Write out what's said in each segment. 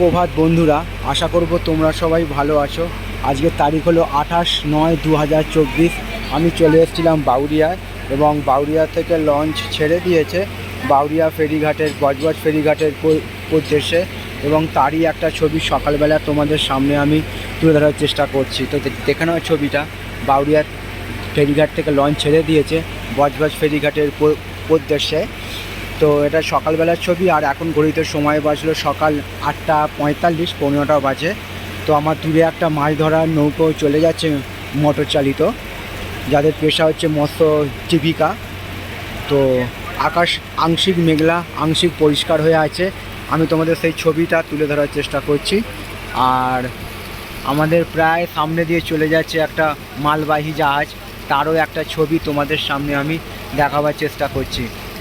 প্রভাত বন্ধুরা, আশা করব তোমরা সবাই ভালো আছো। আজকের তারিখ হলো আঠাশ নয় দু আমি চলে এসেছিলাম বাউরিয়ায় এবং বাউরিয়া থেকে লঞ্চ ছেড়ে দিয়েছে বাউরিয়া ফেরিঘাটের, বজবজ ফেরিঘাটের উদ্দেশ্যে এবং তারই একটা ছবি সকালবেলা তোমাদের সামনে আমি তুলে ধরার চেষ্টা করছি। তো দেখে নাও ছবিটা। বাউরিয়া ফেরিঘাট থেকে লঞ্চ ছেড়ে দিয়েছে বজবজ ফেরিঘাটের উদ্দেশ্যে। তো এটা সকালবেলার ছবি আর এখন ঘড়িতে সময় বাজলো সকাল আটটা পঁয়তাল্লিশ পনেরোটা বাজে। তো আমার দূরে একটা মাছ ধরার নৌকো চলে যাচ্ছে মোটর চালিত, যাদের পেশা হচ্ছে মৎস্য জীবিকা। তো আকাশ আংশিক মেঘলা, আংশিক পরিষ্কার হয়ে আছে। আমি তোমাদের সেই ছবিটা তুলে ধরার চেষ্টা করছি। আর আমাদের প্রায় সামনে দিয়ে চলে যাচ্ছে একটা মালবাহী জাহাজ, তারও একটা ছবি তোমাদের সামনে আমি দেখাবার চেষ্টা করছি।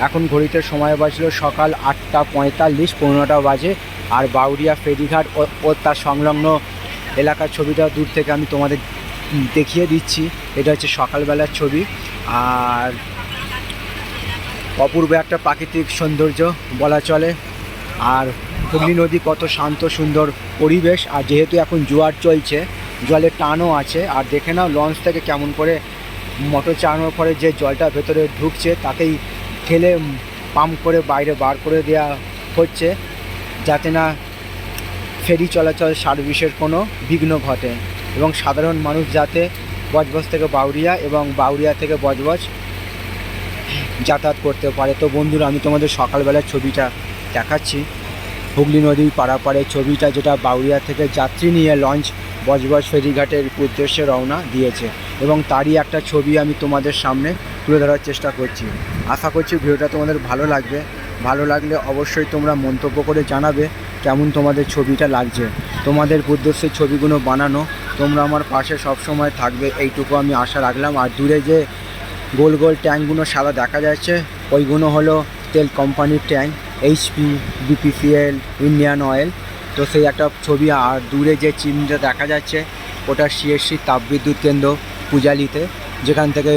এখন ঘড়িতে সময় বাজলো সকাল আটটা পঁয়তাল্লিশ, পনেরোটা বাজে। আর বাউরিয়া, ফেরিঘাট ও তার সংলগ্ন এলাকার ছবিটা দূর থেকে আমি তোমাদের দেখিয়ে দিচ্ছি। এটা হচ্ছে সকালবেলার ছবি। আর অপূর্ব একটা প্রাকৃতিক সৌন্দর্য বলা চলে। আর হুগলি নদী কত শান্ত, সুন্দর পরিবেশ। আর যেহেতু এখন জোয়ার চলছে জলের টানও আছে। আর দেখে নাও লঞ্চ থেকে কেমন করে মোটর চালানোর পরে যে জলটা ভেতরে ঢুকছে, তাতেই ঠেলে পাম্প করে বাইরে বার করে দেওয়া হচ্ছে যাতে না ফেরি চলাচল সার্ভিসের কোনো বিঘ্ন ঘটে এবং সাধারণ মানুষ যাতে বজবজ থেকে বাউরিয়া এবং বাউরিয়া থেকে বজবজ যাতায়াত করতে পারে। তো বন্ধুরা, আমি তোমাদের সকালবেলার ছবিটা দেখাচ্ছি। হুগলি নদীর পাড়াপাড়ে ছবিটা যেটা বাউরিয়া থেকে যাত্রী নিয়ে লঞ্চ বজবজ ফেরিঘাটের উদ্দেশ্যে রওনা দিয়েছে এবং তারই একটা ছবি আমি তোমাদের সামনে তুলে ধরার চেষ্টা করছি। আশা করছি ভিডিওটা তোমাদের ভালো লাগবে। ভালো লাগলে অবশ্যই তোমরা মন্তব্য করে জানাবে কেমন তোমাদের ছবিটা লাগছে। তোমাদের উদ্দেশ্যে ছবিগুলো বানানো, তোমরা আমার পাশে সব সময় থাকবে, এইটুকু আমি আশা রাখলাম। আর দূরে যে গোল গোল ট্যাঙ্কগুলো সাদা দেখা যাচ্ছে, ওইগুলো হলো তেল কোম্পানির tank, HP, BPCL, Indian Oil. তো সেই একটা ছবি আর দূরে যে চিহ্নটা দেখা যাচ্ছে, ওটা সিএসসি তাপবিদ্যুৎ কেন্দ্র পূজালিতে, যেখান থেকে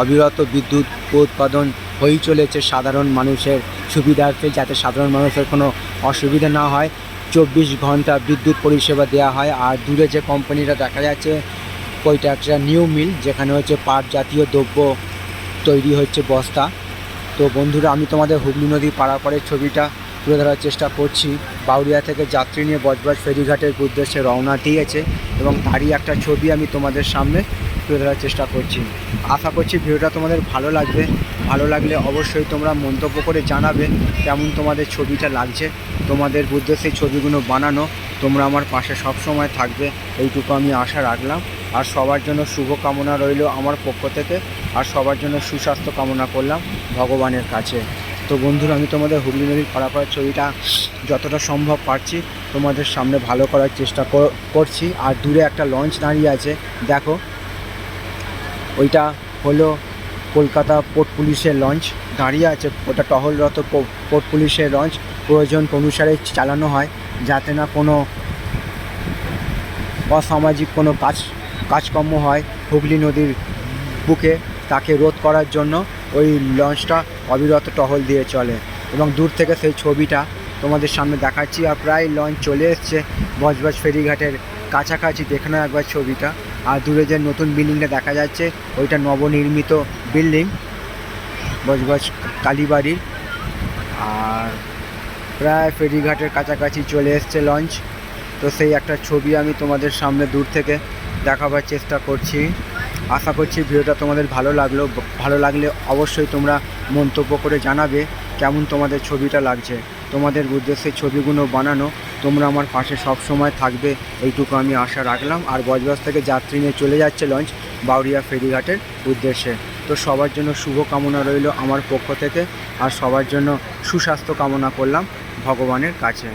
অবিরত বিদ্যুৎ উৎপাদন হয়েই চলেছে সাধারণ মানুষের সুবিধার্থে যাতে সাধারণ মানুষের কোনো অসুবিধা না হয়। চব্বিশ ঘণ্টা বিদ্যুৎ পরিষেবা দেওয়া হয় আর দূরে যে কোম্পানিটা দেখা যাচ্ছে, ওইটা একটা নিউ মিল, যেখানে হচ্ছে পাট জাতীয় দ্রব্য তৈরি হচ্ছে বস্তা। তো বন্ধুরা, আমি তোমাদের হুগলি নদী পাড়াপাড়ের ছবিটা তুলে ধরার চেষ্টা করছি। বাউরিয়া থেকে যাত্রী নিয়ে বজবজ ফেরিঘাটের উদ্দেশ্যে রওনা দিয়েছে এবং তারই একটা ছবি আমি তোমাদের সামনে তুলে ধরার চেষ্টা করছি। আশা করছি ভিডিওটা তোমাদের ভালো লাগবে। ভালো লাগলে অবশ্যই তোমরা মন্তব্য করে জানাবে কেমন তোমাদের ছবিটা লাগছে। তোমাদের উদ্দেশ্যে ছবিগুলো বানানো তোমরা আমার পাশে সব সময় থাকবে। এইটুকু আমি আশা রাখলাম। আর সবার জন্য শুভ কামনা রইল আমার পক্ষ থেকে। আর সবার জন্য সুস্বাস্থ্য কামনা করলাম ভগবানের কাছে। তো বন্ধুরা, আমি তোমাদের হুগলি নদীর পাড়াপাড়ার ছবিটা যতটা সম্ভব পারছি তোমাদের সামনে ভালো করার চেষ্টা করছি। আর দূরে একটা লঞ্চ দাঁড়িয়ে আছে, দেখো। ওইটা হলো কলকাতা পোর্ট পুলিশের লঞ্চ। দাঁড়িয়ে আছে, ওটা টহলরত পোর্ট পুলিশের লঞ্চ। প্রয়োজন অনুসারে চালানো হয়, যাতে না কোনো অসামাজিক কোনো কাজ, কাজকর্ম হয় হুগলি নদীর বুকে। তাকে রোধ করার জন্য ওই লঞ্চটা অবিরত টহল দিয়ে চলে এবং দূর থেকে সেই ছবিটা তোমাদের সামনে দেখাচ্ছি আর প্রায় লঞ্চ চলে এসছে বজবজ ফেরিঘাটের কাছাকাছি। দেখে নাও একবার ছবিটা। আর দূরে যে নতুন বিল্ডিংটা দেখা যাচ্ছে, ওইটা নবনির্মিত বিল্ডিং বজবজ কালীবাড়ির। আর প্রায় ফেরিঘাটের কাছাকাছি চলে এসছে লঞ্চ। তো সেই একটা ছবি আমি তোমাদের সামনে দূর থেকে দেখাবার চেষ্টা করছি। আশা করছি ভিডিওটা তোমাদের ভালো লাগল। ভালো লাগলে অবশ্যই তোমরা মন্তব্য করে জানাবে কেমন তোমাদের ছবিটা লাগছে। তোমাদের উদ্দেশ্যে ছবিগুলো বানানো, তোমরা আমার পাশে সব সময় থাকবে, এইটুকু আমি আশা রাখলাম। আর বজবাস থেকে যাত্রী নিয়ে চলে যাচ্ছে লঞ্চ বাউরিয়া ফেরিঘাটের উদ্দেশ্যে। তো সবার জন্য শুভ কামনা রইল আমার পক্ষ থেকে। আর সবার জন্য সুস্বাস্থ্য কামনা করলাম ভগবানের কাছে।